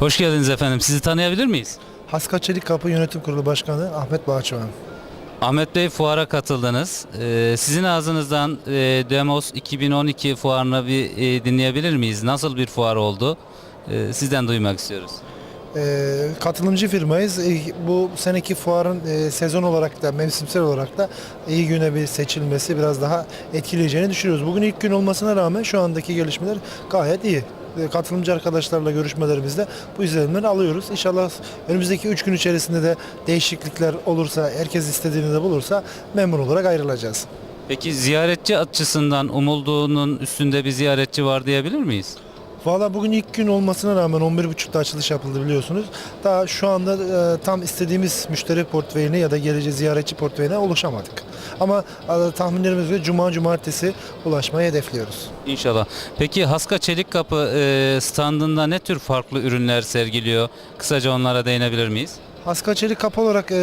Hoş geldiniz efendim. Sizi tanıyabilir miyiz? Haska Çelik Kapı Yönetim Kurulu Başkanı Ahmet Bağçıvan. Ahmet Bey fuara katıldınız. Ee, sizin ağzınızdan e, Demos 2012 fuarını bir e, dinleyebilir miyiz? Nasıl bir fuar oldu? Ee, sizden duymak istiyoruz. Ee, katılımcı firmayız. Ee, bu seneki fuarın e, sezon olarak da mevsimsel olarak da iyi güne bir seçilmesi biraz daha etkileyeceğini düşünüyoruz. Bugün ilk gün olmasına rağmen şu andaki gelişmeler gayet iyi. Ee, Katılımcı arkadaşlarla görüşmelerimizde bu izlenimleri alıyoruz. İnşallah önümüzdeki 3 gün içerisinde de değişiklikler olursa, herkes istediğini de bulursa memnun olarak ayrılacağız. Peki ziyaretçi açısından umulduğunun üstünde bir ziyaretçi var diyebilir miyiz? Valla bugün ilk gün olmasına rağmen 11.30'da açılış yapıldı biliyorsunuz. Daha şu anda e, tam istediğimiz müşteri portföyüne ya da geleceği ziyaretçi portföyüne ulaşamadık. Ama e, tahminlerimize göre cuma cumartesi ulaşmayı hedefliyoruz. İnşallah. Peki Haska Çelik Kapı e, standında ne tür farklı ürünler sergiliyor? Kısaca onlara değinebilir miyiz? Haska Çelik olarak e,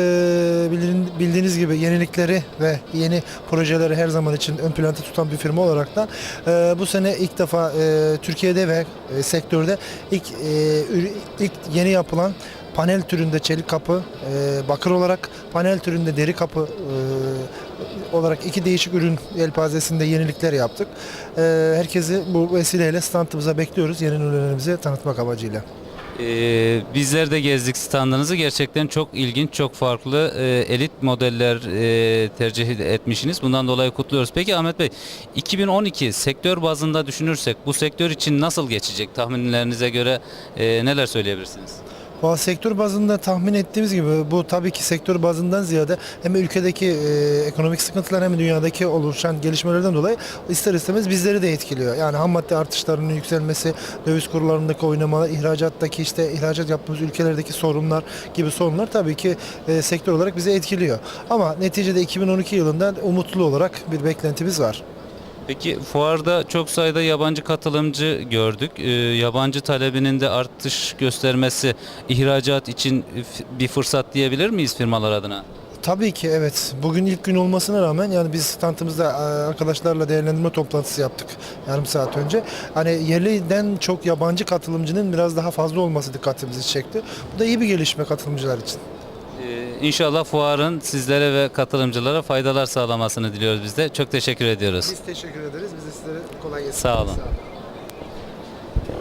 bildiğin- bildiğiniz gibi yenilikleri ve yeni projeleri her zaman için ön planda tutan bir firma olarak da e, bu sene ilk defa e, Türkiye'de ve e, sektörde ilk e, ilk yeni yapılan panel türünde çelik kapı, e, bakır olarak panel türünde deri kapı e, olarak iki değişik ürün yelpazesinde yenilikler yaptık. E, herkesi bu vesileyle standımıza bekliyoruz yeni ürünlerimizi tanıtmak amacıyla. Ee, bizler de gezdik standınızı. Gerçekten çok ilginç, çok farklı e, elit modeller e, tercih etmişsiniz. Bundan dolayı kutluyoruz. Peki Ahmet Bey, 2012 sektör bazında düşünürsek bu sektör için nasıl geçecek? Tahminlerinize göre e, neler söyleyebilirsiniz? Valla sektör bazında tahmin ettiğimiz gibi bu tabii ki sektör bazından ziyade hem ülkedeki e, ekonomik sıkıntılar hem dünyadaki oluşan gelişmelerden dolayı ister istemez bizleri de etkiliyor. Yani ham madde artışlarının yükselmesi, döviz kurlarındaki oynamalar, ihracattaki işte ihracat yaptığımız ülkelerdeki sorunlar gibi sorunlar tabii ki e, sektör olarak bizi etkiliyor. Ama neticede 2012 yılında umutlu olarak bir beklentimiz var. Peki fuarda çok sayıda yabancı katılımcı gördük. Ee, yabancı talebinin de artış göstermesi ihracat için bir fırsat diyebilir miyiz firmalar adına? Tabii ki evet. Bugün ilk gün olmasına rağmen yani biz standımızda e, arkadaşlarla değerlendirme toplantısı yaptık yarım saat önce. Hani yerliden çok yabancı katılımcının biraz daha fazla olması dikkatimizi çekti. Bu da iyi bir gelişme katılımcılar için. Ee, İnşallah fuarın sizlere ve katılımcılara faydalar sağlamasını diliyoruz biz de. Çok teşekkür ediyoruz. Biz teşekkür ederiz. Biz de sizlere kolay gelsin. Sağ olun. olun.